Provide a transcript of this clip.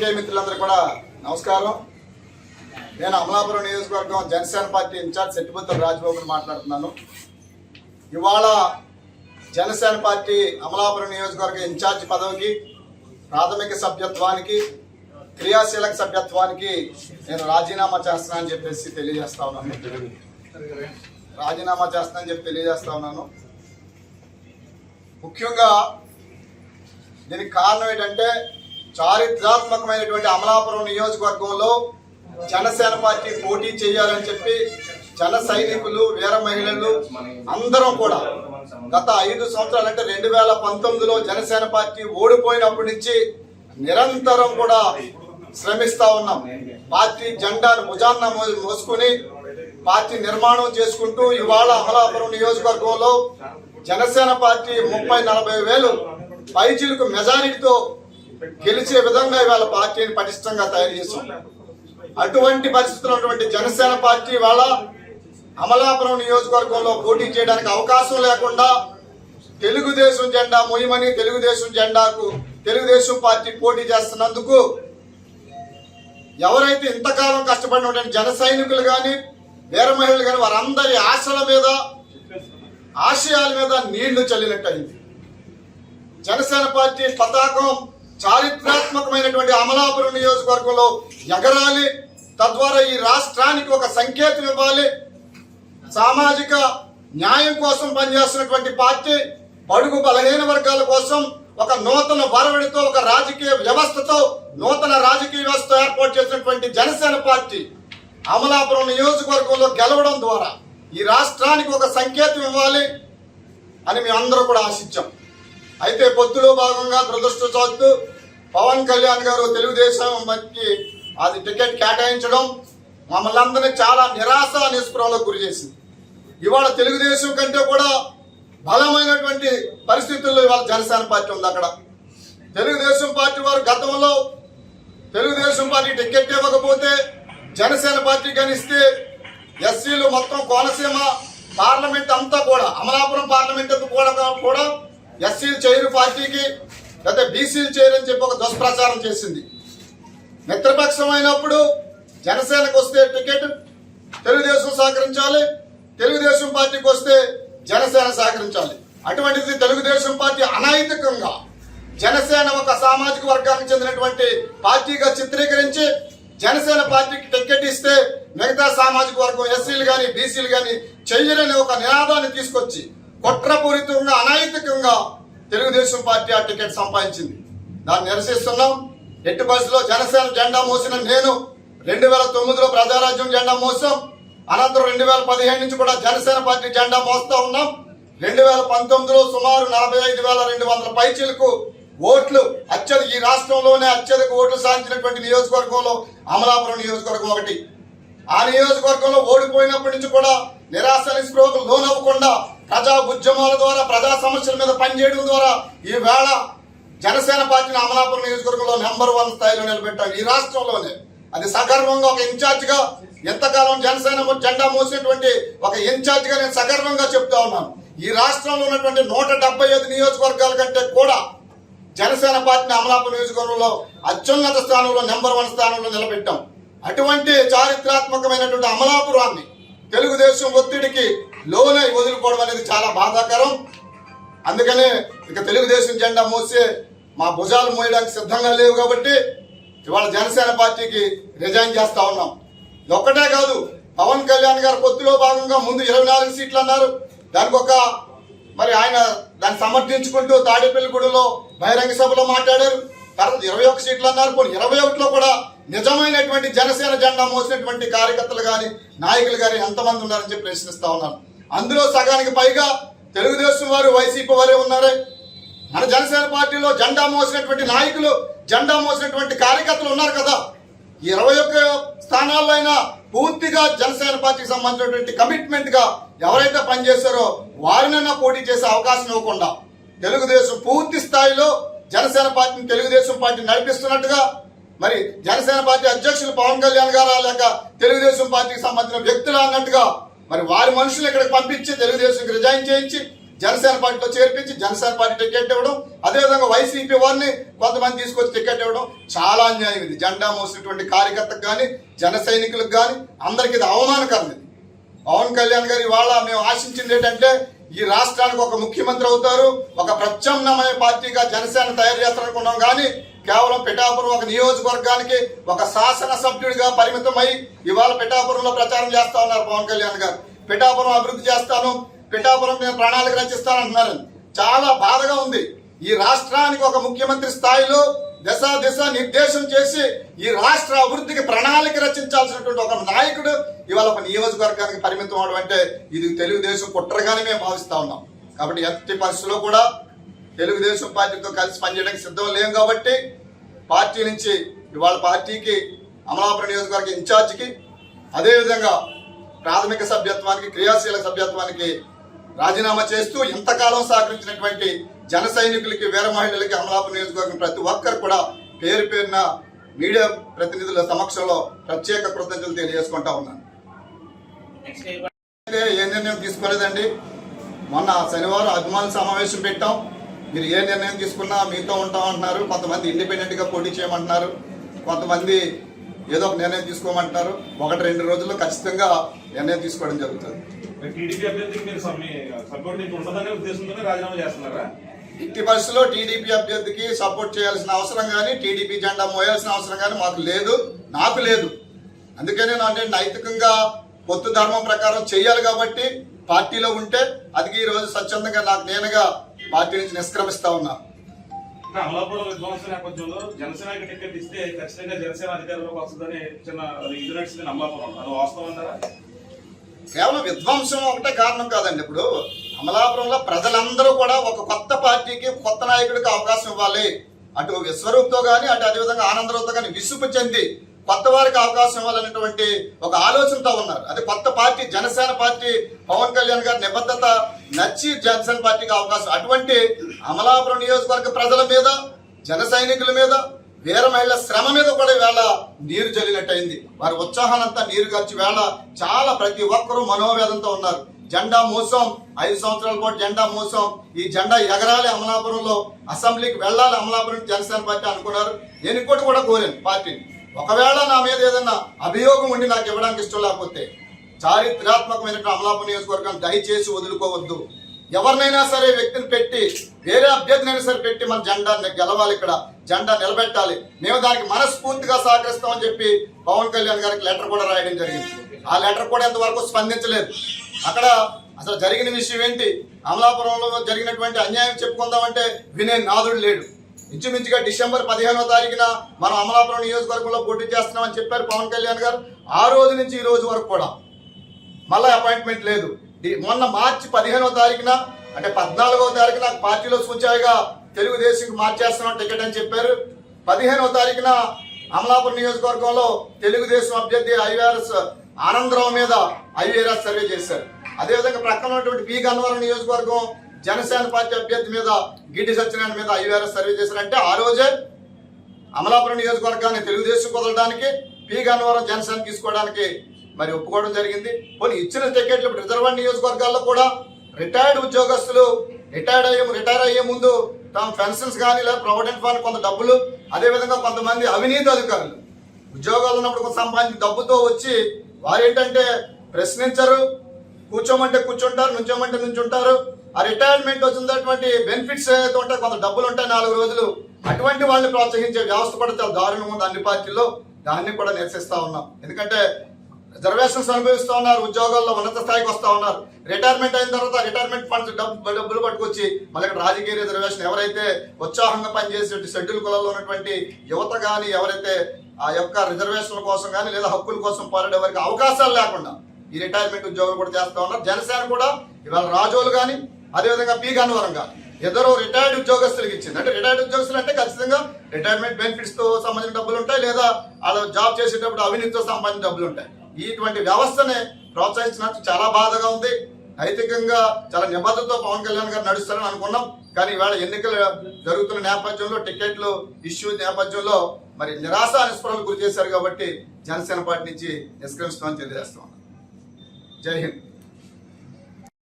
పాత్రికేయ మిత్రులందరూ కూడా నమస్కారం. నేను అమలాపురం నియోజకవర్గం జనసేన పార్టీ ఇన్ఛార్జ్ సెట్టిపత్తుల రాజబాబుని మాట్లాడుతున్నాను. ఇవాళ జనసేన పార్టీ అమలాపురం నియోజకవర్గ ఇన్ఛార్జ్ పదవికి ప్రాథమిక సభ్యత్వానికి క్రియాశీలక సభ్యత్వానికి నేను రాజీనామా చేస్తున్నానని చెప్పేసి తెలియజేస్తా ఉన్నాను. రాజీనామా చేస్తానని చెప్పి తెలియజేస్తా ఉన్నాను. ముఖ్యంగా దీనికి కారణం ఏంటంటే చారిత్రాత్మకమైనటువంటి అమలాపురం నియోజకవర్గంలో జనసేన పార్టీ పోటీ చేయాలని చెప్పి జన సైనికులు వీర మహిళలు అందరం కూడా గత ఐదు సంవత్సరాలు అంటే రెండు వేల పంతొమ్మిదిలో జనసేన పార్టీ ఓడిపోయినప్పటి నుంచి నిరంతరం కూడా శ్రమిస్తా ఉన్నాం. పార్టీ జెండాను భుజాన్న మో- మోసుకుని పార్టీ నిర్మాణం చేసుకుంటూ ఇవాళ అమలాపురం నియోజకవర్గంలో జనసేన పార్టీ ముప్పై నలభై వేలు పైచిలకు మెజారిటీతో గెలిచే విధంగా ఇవాళ పార్టీని పటిష్టంగా తయారు చేస్తున్నాం అటువంటి పరిస్థితులు ఉన్నటువంటి జనసేన పార్టీ వాళ్ళ అమలాపురం నియోజకవర్గంలో పోటీ చేయడానికి అవకాశం లేకుండా తెలుగుదేశం జెండా మొయ్యమని తెలుగుదేశం జెండాకు తెలుగుదేశం పార్టీ పోటీ చేస్తున్నందుకు ఎవరైతే ఇంతకాలం కష్టపడినటువంటి జన సైనికులు కానీ వీర మహిళలు కానీ వారందరి ఆశల మీద ఆశయాల మీద నీళ్ళు చల్లినట్టయింది. జనసేన పార్టీ పతాకం చారిత్రాత్మకమైనటువంటి అమలాపురం నియోజకవర్గంలో ఎగరాలి. తద్వారా ఈ రాష్ట్రానికి ఒక సంకేతం ఇవ్వాలి. సామాజిక న్యాయం కోసం పనిచేస్తున్నటువంటి పార్టీ బడుగు బలహీన వర్గాల కోసం ఒక నూతన వరవడితో ఒక రాజకీయ వ్యవస్థతో నూతన రాజకీయ వ్యవస్థ ఏర్పాటు చేసినటువంటి జనసేన పార్టీ అమలాపురం నియోజకవర్గంలో గెలవడం ద్వారా ఈ రాష్ట్రానికి ఒక సంకేతం ఇవ్వాలి అని మేము అందరూ కూడా ఆశించాం. అయితే పొత్తులో భాగంగా దురదృష్టవశాత్తు పవన్ కళ్యాణ్ గారు తెలుగుదేశం మంచి అది టికెట్ కేటాయించడం మమ్మల్ని అందరినీ చాలా నిరాశ నిస్పృహలకు గురి చేసింది. ఇవాళ తెలుగుదేశం కంటే కూడా బలమైనటువంటి పరిస్థితుల్లో ఇవాళ జనసేన పార్టీ ఉంది అక్కడ. తెలుగుదేశం పార్టీ వారు గతంలో తెలుగుదేశం పార్టీ టికెట్ ఇవ్వకపోతే జనసేన పార్టీ కనిస్తే ఎస్సీలు మొత్తం కోనసీమ పార్లమెంట్ అంతా కూడా అమలాపురం పార్లమెంట్ అంతా కూడా కూడా ఎస్సీలు చేయరు పార్టీకి లేదా బీసీలు చేయరని చెప్పి ఒక దుష్ప్రచారం చేసింది. మిత్రపక్షం అయినప్పుడు జనసేనకు వస్తే టికెట్ తెలుగుదేశం సహకరించాలి తెలుగుదేశం పార్టీకి వస్తే జనసేన సహకరించాలి. అటువంటిది తెలుగుదేశం పార్టీ అనైతికంగా జనసేన ఒక సామాజిక వర్గానికి చెందినటువంటి పార్టీగా చిత్రీకరించి జనసేన పార్టీకి టికెట్ ఇస్తే మిగతా సామాజిక వర్గం ఎస్సీలు కానీ బీసీలు కానీ చెయ్యరని ఒక నినాదాన్ని తీసుకొచ్చి కుట్రపూరితంగా అనైతికంగా తెలుగుదేశం పార్టీ ఆ టికెట్ సంపాదించింది. దాన్ని నిరసిస్తున్నాం. ఎట్టి బస్సులో జనసేన జెండా మోసిన నేను రెండు వేల తొమ్మిదిలో ప్రజారాజ్యం జెండా మోసాం. అనంతరం రెండు వేల పదిహేను నుంచి కూడా జనసేన పార్టీ జెండా మోస్తా ఉన్నాం. రెండు వేల పంతొమ్మిదిలో సుమారు నలభై ఐదు వేల రెండు వందల పైచీలకు ఓట్లు అత్యధిక ఈ రాష్ట్రంలోనే అత్యధిక ఓట్లు సాధించినటువంటి నియోజకవర్గంలో అమలాపురం నియోజకవర్గం ఒకటి. ఆ నియోజకవర్గంలో ఓడిపోయినప్పటి నుంచి కూడా నిరాశ నిస్పృహకు లోనవ్వకుండా ప్రజా ఉద్యమాల ద్వారా ప్రజా సమస్యల మీద పనిచేయడం ద్వారా ఈ వేళ జనసేన పార్టీని అమలాపురం నియోజకవర్గంలో నెంబర్ వన్ స్థాయిలో నిలబెట్టాం ఈ రాష్ట్రంలోనే అది సగర్వంగా ఒక ఇన్ఛార్జ్గా ఎంతకాలం జనసేన జెండా మోసినటువంటి ఒక ఇన్ఛార్జ్గా నేను సగర్వంగా చెప్తా ఉన్నాను. ఈ రాష్ట్రంలో ఉన్నటువంటి నూట డెబ్బై ఐదు నియోజకవర్గాల కంటే కూడా జనసేన పార్టీని అమలాపురం నియోజకవర్గంలో అత్యున్నత స్థానంలో నెంబర్ వన్ స్థానంలో నిలబెట్టాం. అటువంటి చారిత్రాత్మకమైనటువంటి అమలాపురాన్ని తెలుగుదేశం ఒత్తిడికి లోనై వదిలిపోవడం అనేది చాలా బాధాకరం. అందుకనే ఇక తెలుగుదేశం జెండా మోసే మా భుజాలు మోయడానికి సిద్ధంగా లేవు కాబట్టి ఇవాళ జనసేన పార్టీకి రిజైన్ చేస్తా ఉన్నాం. ఇది ఒక్కటే కాదు పవన్ కళ్యాణ్ గారు పొత్తులో భాగంగా ముందు ఇరవై నాలుగు సీట్లు అన్నారు. దానికి ఒక మరి ఆయన దాన్ని సమర్థించుకుంటూ తాడేపల్లిగూడలో బహిరంగ సభలో మాట్లాడారు. తర్వాత ఇరవై ఒక్క సీట్లు అన్నారు. కొన్ని ఇరవై ఒకటిలో కూడా నిజమైనటువంటి జనసేన జెండా మోసినటువంటి కార్యకర్తలు కానీ నాయకులు కానీ ఎంతమంది ఉన్నారని చెప్పి ప్రశ్నిస్తా ఉన్నాను. అందులో సగానికి పైగా తెలుగుదేశం వారు వైసీపీ వారే ఉన్నారే. మన జనసేన పార్టీలో జెండా మోసినటువంటి నాయకులు జెండా మోసినటువంటి కార్యకర్తలు ఉన్నారు కదా. ఇరవై ఒక్క స్థానాల్లో అయినా పూర్తిగా జనసేన పార్టీకి సంబంధించినటువంటి కమిట్మెంట్గా ఎవరైతే పనిచేస్తారో వారినైనా పోటీ చేసే అవకాశం ఇవ్వకుండా తెలుగుదేశం పూర్తి స్థాయిలో జనసేన పార్టీని తెలుగుదేశం పార్టీ నడిపిస్తున్నట్టుగా మరి జనసేన పార్టీ అధ్యక్షులు పవన్ కళ్యాణ్ గారా లేక తెలుగుదేశం పార్టీకి సంబంధించిన వ్యక్తులు అన్నట్టుగా మరి వారి మనుషులు ఇక్కడికి పంపించి తెలుగుదేశంకి రిజైన్ చేయించి జనసేన పార్టీలో చేర్పించి జనసేన పార్టీ టికెట్ ఇవ్వడం అదేవిధంగా వైసీపీ వారిని కొంతమంది తీసుకొచ్చి టికెట్ ఇవ్వడం చాలా అన్యాయం ఇది. జెండా మోసినటువంటి కార్యకర్తకు కానీ జన సైనికులకు కానీ అందరికీ ఇది అవమానకరం ఇది పవన్ కళ్యాణ్ గారు ఇవాళ మేము ఆశించింది ఏంటంటే ఈ రాష్ట్రానికి ఒక ముఖ్యమంత్రి అవుతారు ఒక ప్రత్యామ్నాయ పార్టీగా జనసేన తయారు చేస్తారనుకున్నాం కానీ కేవలం పిఠాపురం ఒక నియోజకవర్గానికి ఒక శాసన సభ్యుడిగా పరిమితమై ఇవాళ పిఠాపురంలో ప్రచారం చేస్తా ఉన్నారు పవన్ కళ్యాణ్ గారు. పిఠాపురం అభివృద్ధి చేస్తాను పిఠాపురం నేను ప్రణాళిక రచిస్తాను అంటున్నారు చాలా బాధగా ఉంది. ఈ రాష్ట్రానికి ఒక ముఖ్యమంత్రి స్థాయిలో దశ దిశ నిర్దేశం చేసి ఈ రాష్ట్ర అభివృద్ధికి ప్రణాళిక రచించాల్సినటువంటి ఒక నాయకుడు ఇవాళ ఒక నియోజకవర్గానికి పరిమితం అవడం అంటే ఇది తెలుగుదేశం కుట్రగానే మేము భావిస్తా ఉన్నాం. కాబట్టి ఎట్టి పరిస్థితుల్లో కూడా తెలుగుదేశం పార్టీతో కలిసి పనిచేయడానికి సిద్ధం లేం కాబట్టి పార్టీ నుంచి ఇవాళ పార్టీకి అమలాపురం నియోజకవర్గ ఇన్ఛార్జికి అదేవిధంగా ప్రాథమిక సభ్యత్వానికి క్రియాశీలక సభ్యత్వానికి రాజీనామా చేస్తూ ఇంతకాలం సహకరించినటువంటి జన సైనికులకి వీర మహిళలకి అమలాపురం నియోజకవర్గం ప్రతి ఒక్కరు కూడా పేరు పేరున మీడియా ప్రతినిధుల సమక్షంలో ప్రత్యేక కృతజ్ఞతలు తెలియజేసుకుంటా ఉన్నాను. ఏ నిర్ణయం తీసుకోలేదండి. మొన్న శనివారం అభిమాన సమావేశం పెట్టాం. మీరు ఏ నిర్ణయం తీసుకున్నా మీతో ఉంటాం అంటున్నారు. కొంతమంది ఇండిపెండెంట్గా పోటీ చేయమంటున్నారు. కొంతమంది ఏదో ఒక నిర్ణయం తీసుకోమంటున్నారు. ఒకటి రెండు రోజుల్లో ఖచ్చితంగా నిర్ణయం తీసుకోవడం జరుగుతుంది. ఇట్టి పరిస్థితుల్లో టీడీపీ అభ్యర్థికి సపోర్ట్ చేయాల్సిన అవసరం కానీ టీడీపీ జెండా మోయాల్సిన అవసరం కానీ మాకు లేదు. నాకు లేదు. అందుకే నేను అంటే నైతికంగా పొత్తు ధర్మం ప్రకారం చేయాలి కాబట్టి పార్టీలో ఉంటే అది ఈ రోజు స్వచ్ఛందంగా నాకు నేనుగా పార్టీ నుంచి నిష్క్రమిస్తా ఉన్నా. అమలాపురం విధ్వంస నేపథ్యంలో జనసేనకి టికెట్ ఇస్తే ఖచ్చితంగా జనసేన అధికారంలోకి వస్తుందని చిన్న ఇది నడిచింది అమలాపురం అది వాస్తవం అంటారా? కేవలం విధ్వంసం ఒకటే కారణం కాదండి. ఇప్పుడు అమలాపురంలో ప్రజలందరూ కూడా ఒక కొత్త పార్టీకి కొత్త నాయకుడికి అవకాశం ఇవ్వాలి. అటు విశ్వరూప్తో కానీ అటు అదేవిధంగా ఆనందరావుతో కానీ విసుగు చెంది కొత్త వారికి అవకాశం ఇవ్వాలనేటువంటి ఒక ఆలోచనతో ఉన్నారు. అది కొత్త పార్టీ జనసేన పార్టీ పవన్ కళ్యాణ్ గారి నిబద్ధత నచ్చి జనసేన పార్టీకి అవకాశం. అటువంటి అమలాపురం నియోజకవర్గ ప్రజల మీద జన సైనికుల మీద వీర మహిళ శ్రమ మీద కూడా వేళ నీరు జల్లినట్టయింది. వారి ఉత్సాహానంతా నీరు ఖర్చు వేళ చాలా ప్రతి ఒక్కరూ మనోవేదంతో ఉన్నారు. జెండా మోసం ఐదు సంవత్సరాల పాటు జెండా మోసం. ఈ జెండా ఎగరాలి అమలాపురంలో. అసెంబ్లీకి వెళ్ళాలి అమలాపురం జనసేన పార్టీ అనుకున్నారు. నేను కూడా కోరాను పార్టీని. ఒకవేళ నా మీద ఏదన్నా అభియోగం ఉండి నాకు ఇవ్వడానికి ఇష్టం లేకపోతే చారిత్రాత్మకమైన అమలాపురం నియోజకవర్గం దయచేసి వదులుకోవద్దు. ఎవరినైనా సరే వ్యక్తిని పెట్టి వేరే అభ్యర్థినైనా సరే పెట్టి మన జెండా గెలవాలి ఇక్కడ జెండా నిలబెట్టాలి. మేము దానికి మనస్ఫూర్తిగా సహకరిస్తామని చెప్పి పవన్ కళ్యాణ్ గారికి లెటర్ కూడా రాయడం జరిగింది. ఆ లెటర్ కూడా ఎంతవరకు స్పందించలేదు. అక్కడ అసలు జరిగిన విషయం ఏంటి? అమలాపురంలో జరిగినటువంటి అన్యాయం చెప్పుకుందామంటే వినే నాదుడు లేడు. ఇంచుమించుగా డిసెంబర్ పదిహేనో తారీఖున మనం అమలాపురం నియోజకవర్గంలో పోటీ చేస్తున్నామని చెప్పారు పవన్ కళ్యాణ్ గారు. ఆ రోజు నుంచి ఈ రోజు వరకు కూడా మళ్ళీ అపాయింట్మెంట్ లేదు. మొన్న మార్చి పదిహేనో తారీఖున అంటే పద్నాలుగో తారీఖున పార్టీలో సూచాయిగా తెలుగుదేశంకి మార్చేస్తున్నాం టికెట్ అని చెప్పారు. పదిహేనో తారీఖున అమలాపురం నియోజకవర్గంలో తెలుగుదేశం అభ్యర్థి ఐవీఆర్ఎస్ ఆనందరావు మీద ఐవీఆర్ఎస్ సర్వే చేశారు. అదేవిధంగా ప్రక్కన ఉన్నటువంటి పి గన్నవరం నియోజకవర్గం జనసేన పార్టీ అభ్యర్థి మీద గిడ్డి సత్యనారాయణ మీద ఐవీఆర్ఎస్ సర్వే చేశారంటే ఆ రోజే అమలాపురం నియోజకవర్గాన్ని తెలుగుదేశం కుదలడానికి పి. గన్నవరం జనసేన తీసుకోవడానికి మరి ఒప్పుకోవడం జరిగింది. పోనీ ఇచ్చిన టికెట్లు ఇప్పుడు రిజర్వ్ నియోజకవర్గాల్లో కూడా రిటైర్డ్ ఉద్యోగస్తులు రిటైర్డ్ అయ్యే రిటైర్ అయ్యే ముందు తమ పెన్షన్స్ కానీ లేదా ప్రొవిడెంట్ ఫండ్ కొంత డబ్బులు అదేవిధంగా కొంతమంది అవినీతి అధికారులు ఉద్యోగాలు ఉన్నప్పుడు కొంత సంపాదించి డబ్బుతో వచ్చి వారు ఏంటంటే ప్రశ్నించరు కూర్చోమంటే కూర్చుంటారు నుంచోమంటే నుంచుంటారు. ఆ రిటైర్మెంట్ వచ్చినటువంటి బెనిఫిట్స్ ఏదైతే ఉంటాయి కొంత డబ్బులు ఉంటాయి నాలుగు రోజులు అటువంటి వాళ్ళని ప్రోత్సహించే వ్యవస్థ కూడా దారుణం ఉంది అన్ని పార్టీల్లో. దాన్ని కూడా నిరసిస్తా ఉన్నాం. ఎందుకంటే రిజర్వేషన్స్ అనుభవిస్తూ ఉన్నారు ఉద్యోగాల్లో ఉన్నత స్థాయికి వస్తూ ఉన్నారు. రిటైర్మెంట్ అయిన తర్వాత రిటైర్మెంట్ ఫండ్స్ డబ్బు డబ్బులు పట్టుకొచ్చి మళ్ళీ రాజకీయ రిజర్వేషన్ ఎవరైతే ఉత్సాహంగా పనిచేసే షెడ్యూల్ కులాల్లో ఉన్నటువంటి యువత కానీ ఎవరైతే ఆ యొక్క రిజర్వేషన్ల కోసం కానీ లేదా హక్కుల కోసం పోరాడే వారికి అవకాశాలు లేకుండా ఈ రిటైర్మెంట్ ఉద్యోగులు కూడా చేస్తూ ఉన్నారు. జనసేన కూడా ఇవాళ రాజోలు కానీ అదేవిధంగా పీ గన్నవరం ఇద్దరు రిటైర్డ్ ఉద్యోగస్తులకు ఇచ్చింది. అంటే రిటైర్డ్ ఉద్యోగస్తులు అంటే ఖచ్చితంగా రిటైర్మెంట్ బెనిఫిట్స్తో సంబంధించిన డబ్బులు ఉంటాయి లేదా వాళ్ళు జాబ్ చేసేటప్పుడు అవినీతితో సంబంధించిన డబ్బులు ఉంటాయి. ఇటువంటి వ్యవస్థని ప్రోత్సహించినట్టు చాలా బాధగా ఉంది. నైతికంగా చాలా నిబద్ధతతో పవన్ కళ్యాణ్ గారు నడుస్తారని అనుకున్నాం. కానీ ఇవాళ ఎన్నికలు జరుగుతున్న నేపథ్యంలో టికెట్లు ఇష్యూ నేపథ్యంలో మరి నిరాశ నిస్పృహలు గురి చేశారు కాబట్టి జనసేన పార్టీ నుంచి నిష్క్రమిస్తామని తెలియజేస్తాం జై హింద్.